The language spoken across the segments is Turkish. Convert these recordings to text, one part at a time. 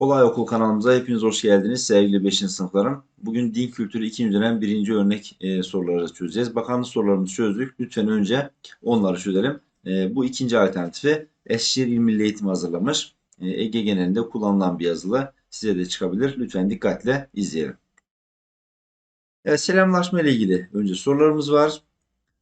Kolay Okul kanalımıza hepiniz hoş geldiniz sevgili 5. sınıflarım. Bugün din kültürü 2. dönem 1. örnek e, soruları çözeceğiz. Bakanlık sorularımızı çözdük. Lütfen önce onları çözelim. E, bu ikinci alternatifi Eskişehir İl Milli Eğitim hazırlamış. E, Ege genelinde kullanılan bir yazılı. Size de çıkabilir. Lütfen dikkatle izleyelim. Evet, selamlaşma ile ilgili önce sorularımız var.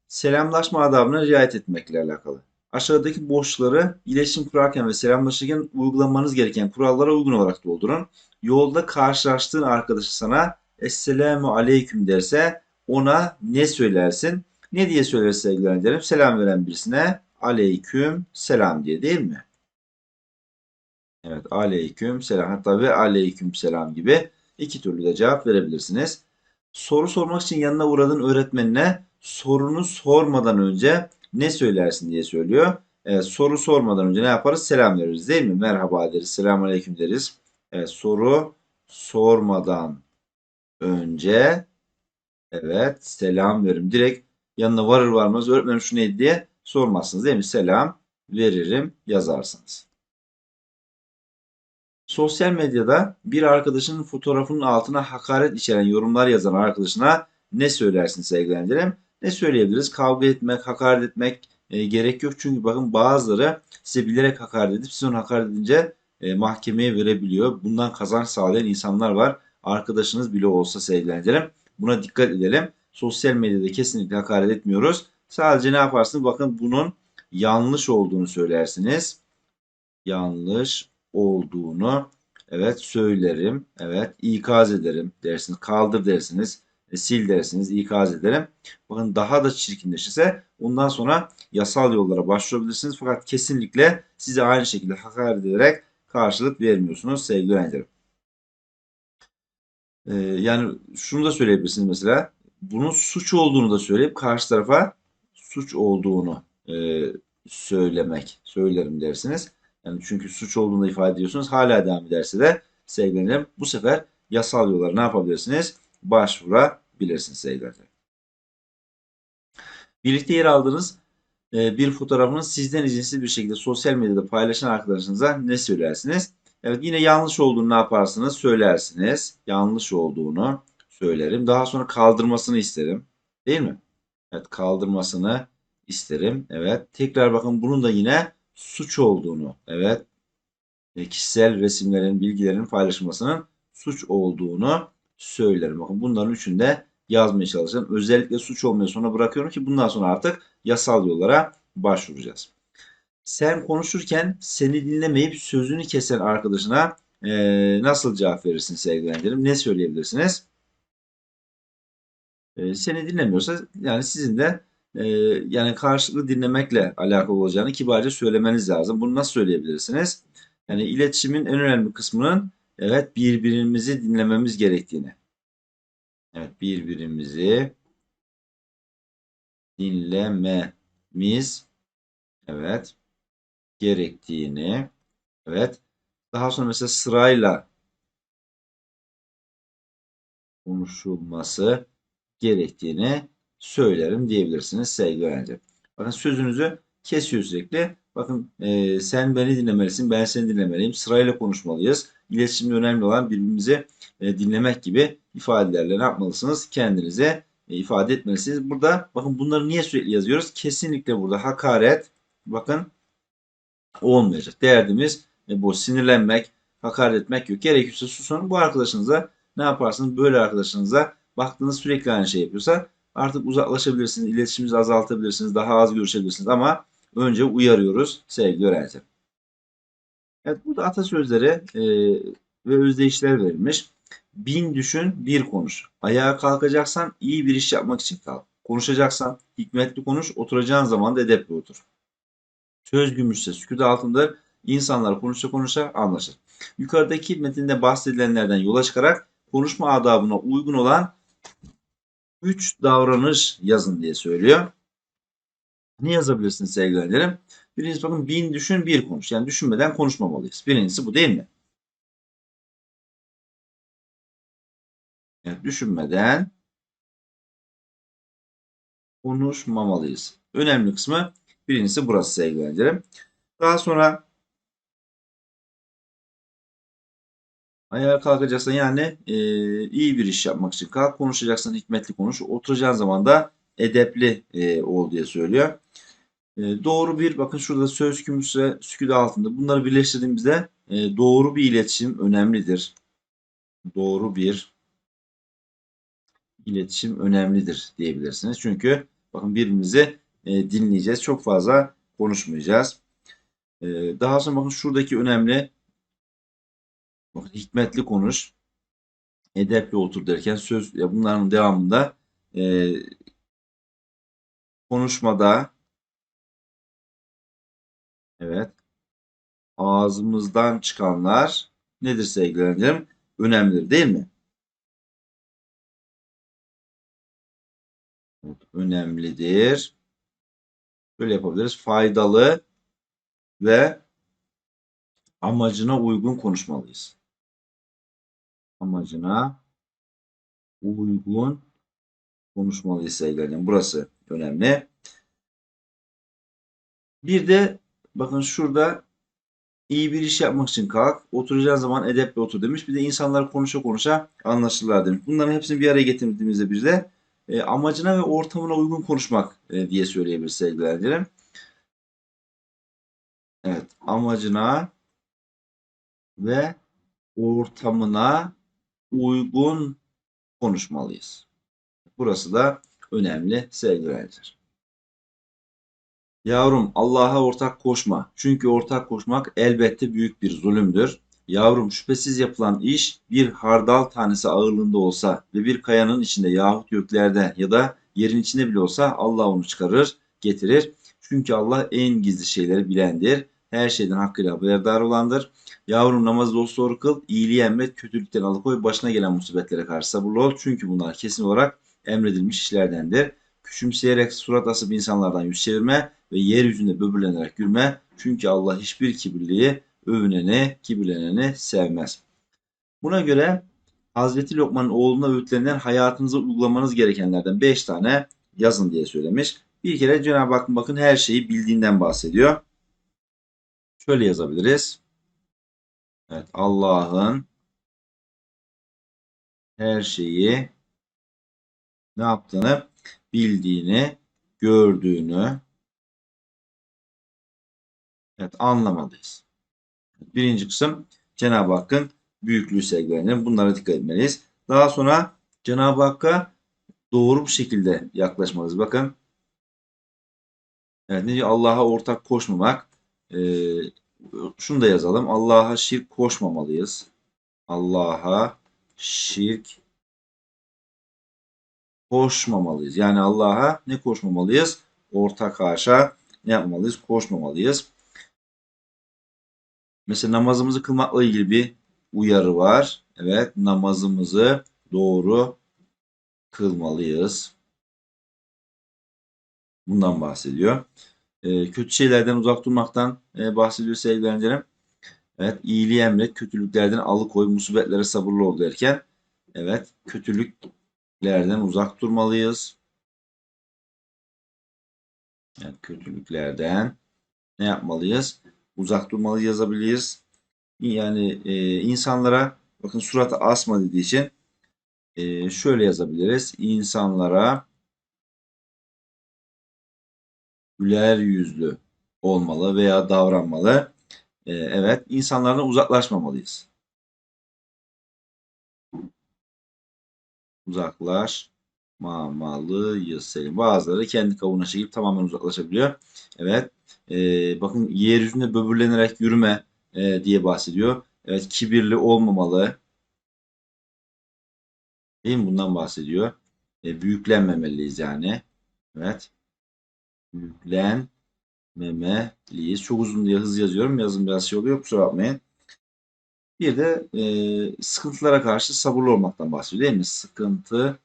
Selamlaşma adabına riayet etmekle alakalı. Aşağıdaki boşları iletişim kurarken ve selamlaşırken uygulamanız gereken kurallara uygun olarak doldurun. Yolda karşılaştığın arkadaşı sana Esselamu Aleyküm derse ona ne söylersin? Ne diye söylersin sevgili? Selam veren birisine Aleyküm selam diye değil mi? Evet Aleyküm selam hatta ve Aleyküm selam gibi iki türlü de cevap verebilirsiniz. Soru sormak için yanına uğradığın öğretmenine sorunu sormadan önce ne söylersin diye söylüyor. Evet, soru sormadan önce ne yaparız? Selam veririz değil mi? Merhaba deriz, selamun aleyküm deriz. Evet, soru sormadan önce evet selam veririm. Direkt yanına varır varmaz öğretmenim şu neydi diye sormazsınız değil mi? Selam veririm yazarsınız. Sosyal medyada bir arkadaşının fotoğrafının altına hakaret içeren yorumlar yazan arkadaşına ne söylersin sevgili? Ne söyleyebiliriz? Kavga etmek, hakaret etmek e, gerek yok. Çünkü bakın bazıları size bilerek hakaret edip siz onu hakaret edince e, mahkemeye verebiliyor. Bundan kazanç sağlayan insanlar var. Arkadaşınız bile olsa sevgili öğrencilerim. Buna dikkat edelim. Sosyal medyada kesinlikle hakaret etmiyoruz. Sadece ne yaparsınız? Bakın bunun yanlış olduğunu söylersiniz. Yanlış olduğunu evet söylerim. Evet ikaz ederim dersiniz. Kaldır dersiniz. E, sil dersiniz. ikaz ederim. Bakın daha da çirkinleşirse ondan sonra yasal yollara başvurabilirsiniz. Fakat kesinlikle size aynı şekilde hakaret ederek karşılık vermiyorsunuz sevgili öğrencilerim. Ee, yani şunu da söyleyebilirsiniz mesela. Bunun suç olduğunu da söyleyip karşı tarafa suç olduğunu e, söylemek, söylerim dersiniz. Yani çünkü suç olduğunu ifade ediyorsunuz. Hala devam ederse de sevgili öğrencilerim bu sefer yasal yollara ne yapabilirsiniz? Başvurabilirsiniz sevgili. Birlikte yer aldığınız e, bir fotoğrafını sizden izinsiz bir şekilde sosyal medyada paylaşan arkadaşınıza ne söylersiniz? Evet yine yanlış olduğunu ne yaparsınız? Söylersiniz. Yanlış olduğunu söylerim. Daha sonra kaldırmasını isterim. Değil mi? Evet kaldırmasını isterim. Evet. Tekrar bakın bunun da yine suç olduğunu. Evet. E, kişisel resimlerin, bilgilerin paylaşılmasının suç olduğunu söylerim. Bakın bunların üçünde yazmaya çalışacağım. Özellikle suç olmaya sonra bırakıyorum ki bundan sonra artık yasal yollara başvuracağız. Sen konuşurken seni dinlemeyip sözünü kesen arkadaşına e, nasıl cevap verirsin sevgili öğrencilerim? Ne söyleyebilirsiniz? E, seni dinlemiyorsa yani sizin de e, yani karşılıklı dinlemekle alakalı olacağını kibarca söylemeniz lazım. Bunu nasıl söyleyebilirsiniz? Yani iletişimin en önemli kısmının evet birbirimizi dinlememiz gerektiğini. Evet birbirimizi dinlememiz evet gerektiğini evet daha sonra mesela sırayla konuşulması gerektiğini söylerim diyebilirsiniz sevgili öğrenci. Bakın sözünüzü kesiyor sürekli. Bakın e, sen beni dinlemelisin, ben seni dinlemeliyim. Sırayla konuşmalıyız. İletişimde önemli olan birbirimizi e, dinlemek gibi ifadelerle ne yapmalısınız? Kendinize e, ifade etmelisiniz. Burada bakın bunları niye sürekli yazıyoruz? Kesinlikle burada hakaret bakın olmayacak. Derdimiz e, bu sinirlenmek, hakaret etmek yok. Gerekirse susun. Bu arkadaşınıza ne yaparsınız? Böyle arkadaşınıza baktığınız sürekli aynı şey yapıyorsa artık uzaklaşabilirsiniz. İletişiminizi azaltabilirsiniz. Daha az görüşebilirsiniz ama önce uyarıyoruz sevgili öğrenciler. Evet burada atasözleri e, ve özdeyişler verilmiş. Bin düşün, bir konuş. Ayağa kalkacaksan iyi bir iş yapmak için kalk. Konuşacaksan hikmetli konuş, oturacağın zaman da edepli otur. Söz gümüşse sükut altındır. İnsanlar konuşa konuşa anlaşır. Yukarıdaki metinde bahsedilenlerden yola çıkarak konuşma adabına uygun olan 3 davranış yazın diye söylüyor. Ne yazabilirsiniz sevgili öğrencilerim? Birincisi bakın bin düşün bir konuş. Yani düşünmeden konuşmamalıyız. Birincisi bu değil mi? Evet, düşünmeden konuşmamalıyız. Önemli kısmı birincisi burası sevgili. Daha sonra ayağa kalkacaksan yani e, iyi bir iş yapmak için kalk. Konuşacaksan hikmetli konuş. Oturacağın zaman da edepli e, ol diye söylüyor. E, doğru bir bakın şurada söz kümüse süküde altında. Bunları birleştirdiğimizde e, doğru bir iletişim önemlidir. Doğru bir iletişim önemlidir diyebilirsiniz. Çünkü bakın birbirimizi e, dinleyeceğiz. Çok fazla konuşmayacağız. E, daha sonra bakın şuradaki önemli bakın hikmetli konuş edepli otur derken söz ya bunların devamında e, konuşmada evet ağzımızdan çıkanlar nedir sevgili öğrencilerim? Önemlidir değil mi? Önemlidir. Böyle yapabiliriz. Faydalı ve amacına uygun konuşmalıyız. Amacına uygun konuşmalıyız sevgili öğrencilerim. Burası önemli. Bir de bakın şurada iyi bir iş yapmak için kalk. Oturacağın zaman edeple otur demiş. Bir de insanlar konuşa konuşa anlaşırlar demiş. Bunların hepsini bir araya getirdiğimizde bir de e, amacına ve ortamına uygun konuşmak e, diye söyleyebiliriz sevgili öğrencilerim. Evet, amacına ve ortamına uygun konuşmalıyız. Burası da önemli sevgili öğrenciler. Yavrum Allah'a ortak koşma. Çünkü ortak koşmak elbette büyük bir zulümdür. Yavrum şüphesiz yapılan iş bir hardal tanesi ağırlığında olsa ve bir kayanın içinde yahut göklerde ya da yerin içinde bile olsa Allah onu çıkarır, getirir. Çünkü Allah en gizli şeyleri bilendir. Her şeyden hakkıyla haberdar olandır. Yavrum namazı dosdoğru kıl, iyiliği emret, kötülükten alıkoy, başına gelen musibetlere karşı sabırlı ol. Çünkü bunlar kesin olarak emredilmiş işlerdendir. Küçümseyerek surat asıp insanlardan yüz çevirme ve yeryüzünde böbürlenerek gülme. Çünkü Allah hiçbir kibirliği, övüneni, kibirleneni sevmez. Buna göre Hazreti Lokman'ın oğluna öğütlerinden hayatınıza uygulamanız gerekenlerden 5 tane yazın diye söylemiş. Bir kere Cenab-ı Hakk'ın bakın her şeyi bildiğinden bahsediyor. Şöyle yazabiliriz. Evet, Allah'ın her şeyi ne yaptığını bildiğini, gördüğünü evet, anlamalıyız. Birinci kısım Cenab-ı Hakk'ın büyüklüğü sevgilerine bunlara dikkat etmeliyiz. Daha sonra Cenab-ı Hakk'a doğru bir şekilde yaklaşmalıyız. Bakın evet, ne diyor? Allah'a ortak koşmamak. Ee, şunu da yazalım. Allah'a şirk koşmamalıyız. Allah'a şirk koşmamalıyız. Yani Allah'a ne koşmamalıyız? Ortak haşa ne yapmalıyız? Koşmamalıyız. Mesela namazımızı kılmakla ilgili bir uyarı var. Evet namazımızı doğru kılmalıyız. Bundan bahsediyor. E, kötü şeylerden uzak durmaktan e, bahsediyor sevgili öğrencilerim. Evet iyiliği emret, kötülüklerden alıkoy, musibetlere sabırlı ol derken evet kötülüklerden uzak durmalıyız. Evet, kötülüklerden ne yapmalıyız? Uzak durmalı yazabiliriz. Yani e, insanlara bakın suratı asma dediği için e, şöyle yazabiliriz. İnsanlara güler yüzlü olmalı veya davranmalı. E, evet, insanlardan uzaklaşmamalıyız. Uzaklaşmamalıyız Selim. Bazıları kendi kavuğuna çekip tamamen uzaklaşabiliyor. Evet. E, bakın yeryüzünde böbürlenerek yürüme e, diye bahsediyor. Evet, kibirli olmamalı. Değil mi? Bundan bahsediyor. E, büyüklenmemeliyiz yani. Evet yüklenmemeliyiz. Çok uzun diye hız yazıyorum. Yazım biraz şey oluyor. Kusura bakmayın. Bir de e, sıkıntılara karşı sabırlı olmaktan bahsediyor değil mi? Sıkıntılara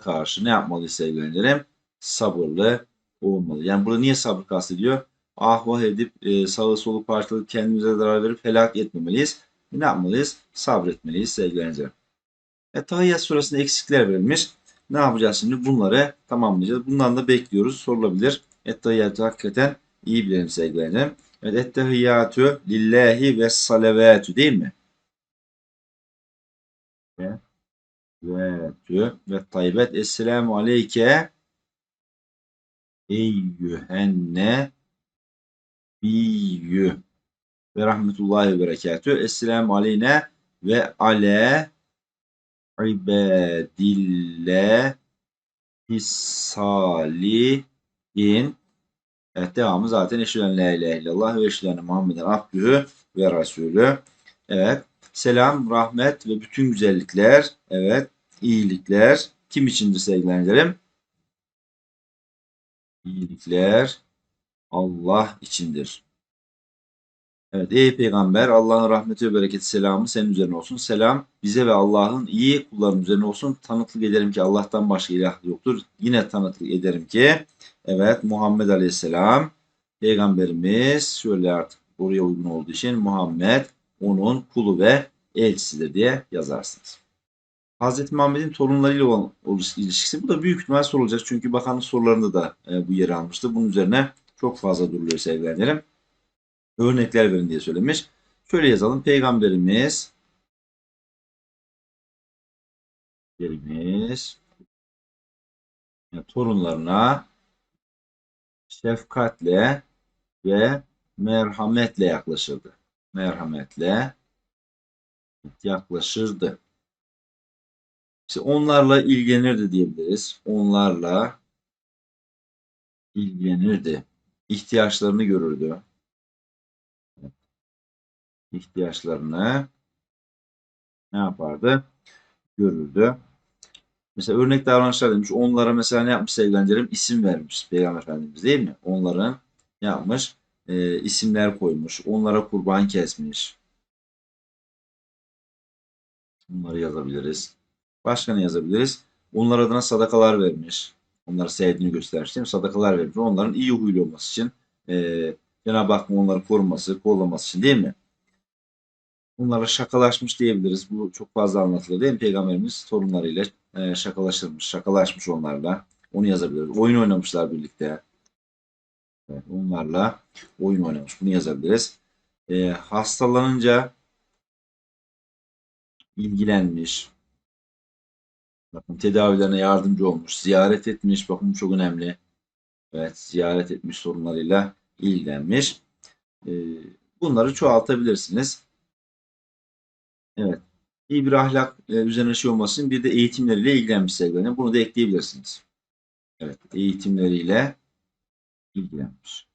karşı ne yapmalıyız sevgili öğrencilerim? Sabırlı olmalı. Yani burada niye sabır kastediyor? Ah vah edip e, sağı solu parçalayıp kendimize zarar verip helak etmemeliyiz. Ne yapmalıyız? Sabretmeliyiz sevgili öğrencilerim. E, Tahiyyat suresinde eksikler verilmiş. Ne yapacağız şimdi? Bunları tamamlayacağız. Bundan da bekliyoruz. Sorulabilir. Ettahiyyatı hakikaten iyi bilelim sevgilerim. Evet, ettehiyyatü lillahi ve salavatü değil mi? Ve tü ve tayyibet. Esselamu aleyke eyyühenne biyyü ve rahmetullahi ve berekatü. Esselamu aleyne ve ale ibadillahi salihin. Evet devamı zaten eşhedü la ilahe illallah ve eşhedü enne Muhammeden abdühü ve rasulü. Evet. Selam, rahmet ve bütün güzellikler, evet, iyilikler kim içindir sevgilerim? İyilikler Allah içindir. Evet ey peygamber Allah'ın rahmeti ve bereketi selamı senin üzerine olsun. Selam bize ve Allah'ın iyi kulların üzerine olsun. Tanıklık ederim ki Allah'tan başka ilah yoktur. Yine tanıklık ederim ki evet Muhammed Aleyhisselam peygamberimiz şöyle artık oraya uygun olduğu için Muhammed onun kulu ve elçisidir diye yazarsınız. Hazreti Muhammed'in torunlarıyla olan ilişkisi bu da büyük ihtimal sorulacak. Çünkü bakanlık sorularında da e, bu yeri almıştı. Bunun üzerine çok fazla duruluyor sevgilerim. Örnekler verin diye söylemiş. Şöyle yazalım. Peygamberimiz Peygamberimiz torunlarına şefkatle ve merhametle yaklaşırdı. Merhametle yaklaşırdı. İşte onlarla ilgilenirdi diyebiliriz. Onlarla ilgilenirdi. İhtiyaçlarını görürdü. İhtiyaçlarını ne yapardı? Görürdü. Mesela örnek davranışlar demiş. Onlara mesela ne yapmış sevgilendirim? İsim vermiş Peygamber Efendimiz değil mi? Onların ne yapmış? E, isimler koymuş. Onlara kurban kesmiş. Bunları yazabiliriz. Başka ne yazabiliriz? Onlar adına sadakalar vermiş. Onları sevdiğini göstermiş? Sadakalar vermiş. Onların iyi huylu olması için e, Cenab-ı Hakk'ın onları koruması, kollaması için değil mi? Bunlara şakalaşmış diyebiliriz. Bu çok fazla anlatılır değil mi? Peygamberimiz torunlarıyla e, şakalaşırmış, şakalaşmış onlarla. Onu yazabiliriz. Oyun oynamışlar birlikte. Evet, onlarla oyun oynamış. Bunu yazabiliriz. E, hastalanınca ilgilenmiş. Bakın tedavilerine yardımcı olmuş. Ziyaret etmiş. Bakın çok önemli. Evet ziyaret etmiş sorunlarıyla ilgilenmiş. E, bunları çoğaltabilirsiniz. Evet. İyi bir ahlak e, üzerine şey olmasın. Bir de eğitimleriyle ilgilenmiş sevgilerim. Bunu da ekleyebilirsiniz. Evet. Eğitimleriyle ilgilenmiş.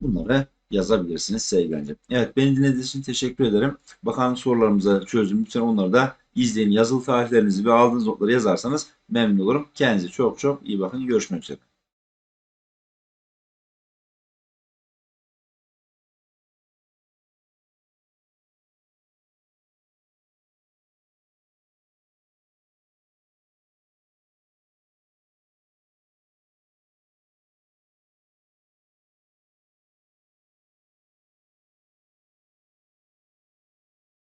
Bunları yazabilirsiniz sevgilerim. Evet. Beni dinlediğiniz için teşekkür ederim. Bakan sorularımıza çözdüm. Lütfen onları da izleyin. Yazılı tarihlerinizi ve aldığınız notları yazarsanız memnun olurum. Kendinize çok çok iyi bakın. Görüşmek üzere.